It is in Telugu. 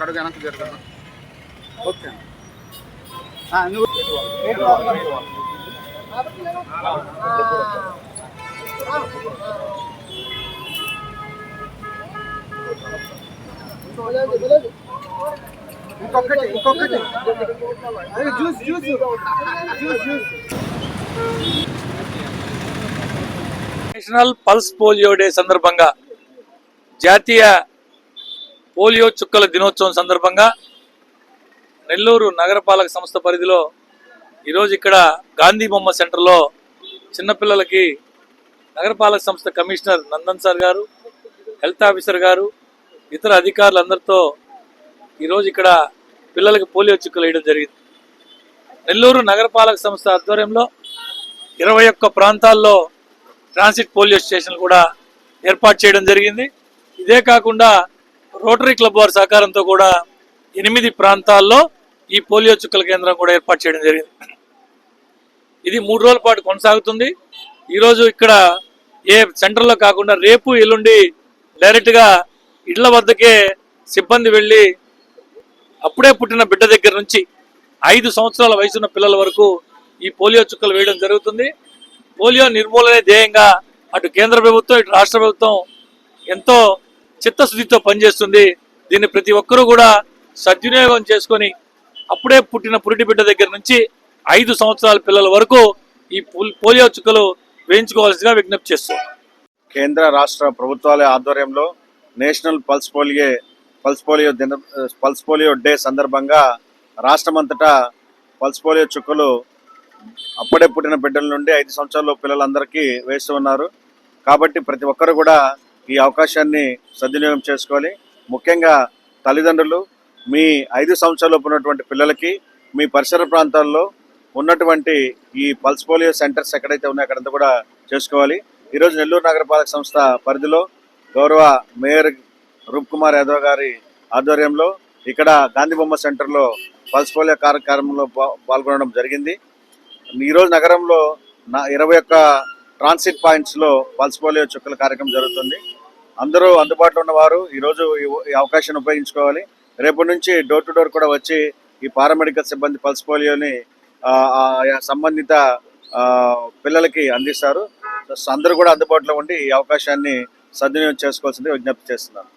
అడుగు వెనక్కి జరుగుతున్నా ఓకే. నువ్వు ఇంకొకటి ఇంకొకటి. Juice juice. Juice juice. National pulse polio day సందర్భంగా జాతీయ పోలియో చుక్కల దినోత్సవం సందర్భంగా నెల్లూరు నగరపాలక సంస్థ పరిధిలో ఈరోజు ఇక్కడ గాంధీ బొమ్మ సెంటర్లో చిన్నపిల్లలకి నగరపాలక సంస్థ కమిషనర్ నందన్ సార్ గారు హెల్త్ ఆఫీసర్ గారు ఇతర అధికారులందరితో ఈరోజు ఇక్కడ పిల్లలకి పోలియో చుక్కలు వేయడం జరిగింది. నెల్లూరు నగరపాలక సంస్థ ఆధ్వర్యంలో ఇరవై ఒక్క ప్రాంతాల్లో ట్రాన్సిట్ పోలియో స్టేషన్లు కూడా ఏర్పాటు చేయడం జరిగింది. ఇదే కాకుండా రోటరీ క్లబ్ వారి సహకారంతో కూడా ఎనిమిది ప్రాంతాల్లో ఈ పోలియో చుక్కల కేంద్రం కూడా ఏర్పాటు చేయడం జరిగింది. ఇది మూడు రోజుల పాటు కొనసాగుతుంది. ఈరోజు ఇక్కడ ఏ సెంటర్లో కాకుండా రేపు ఎల్లుండి డైరెక్ట్గా ఇళ్ళ వద్దకే సిబ్బంది వెళ్ళి అప్పుడే పుట్టిన బిడ్డ దగ్గర నుంచి ఐదు సంవత్సరాల వయసున్న పిల్లల వరకు ఈ పోలియో చుక్కలు వేయడం జరుగుతుంది. పోలియో నిర్మూలనే ధ్యేయంగా అటు కేంద్ర ప్రభుత్వం ఇటు రాష్ట్ర ప్రభుత్వం ఎంతో చిత్తశుద్ధితో పనిచేస్తుంది. దీన్ని ప్రతి ఒక్కరూ కూడా సద్వినియోగం చేసుకొని అప్పుడే పుట్టిన పురిటి బిడ్డ దగ్గర నుంచి ఐదు సంవత్సరాల పిల్లల వరకు ఈ పోల్- పోలియో చుక్కలు వేయించుకోవాల్సిందిగా విజ్ఞప్తి చేస్తుంది కేంద్ర రాష్ట్ర ప్రభుత్వాల ఆధ్వర్యంలో national pulse polio pulse polio దిన పల్స్ పోలియో డే సందర్భంగా రాష్ట్రమంతటా పల్స్ పోలియో చుక్కలు అప్పుడే పుట్టిన బిడ్డల నుండి ఐదు సంవత్సరాల పిల్లలందరికీ వేస్తూ ఉన్నారు. కాబట్టి ప్రతి ఒక్కరు కూడా ఈ అవకాశాన్ని సద్వినియోగం చేసుకోవాలి. ముఖ్యంగా తల్లిదండ్రులు మీ ఐదు సంవత్సరాలు ఉన్నటువంటి పిల్లలకి మీ పరిసర ప్రాంతాల్లో ఉన్నటువంటి ఈ పల్స్ పోలియో సెంటర్స్ ఎక్కడైతే ఉన్నాయో అక్కడంతా కూడా చేసుకోవాలి. ఈరోజు నెల్లూరు నగరపాలక సంస్థ పరిధిలో గౌరవ మేయర్ రూప్ కుమార్ యాదవ్ గారి ఆధ్వర్యంలో ఇక్కడ గాంధీ బొమ్మ సెంటర్లో పల్స్ పోలియో కార్యక్రమంలో పాల్గొనడం జరిగింది. ఈరోజు నగరంలో నా ఇరవై ఒక్క ట్రాన్సిట్ పాయింట్స్లో పల్స్ పోలియో చుక్కల కార్యక్రమం జరుగుతుంది. అందరూ అందుబాటులో ఉన్నవారు ఈరోజు ఈ- అవకాశాన్ని ఉపయోగించుకోవాలి. రేపటి నుంచి డోర్ టు డోర్ కూడా వచ్చి ఈ పారామెడికల్ సిబ్బంది పల్స్ పోలియోని సంబంధిత పిల్లలకి అందిస్తారు. అందరూ కూడా అందుబాటులో ఉండి ఈ అవకాశాన్ని సద్వినియోగం చేసుకోవాల్సింది విజ్ఞప్తి చేస్తున్నాను.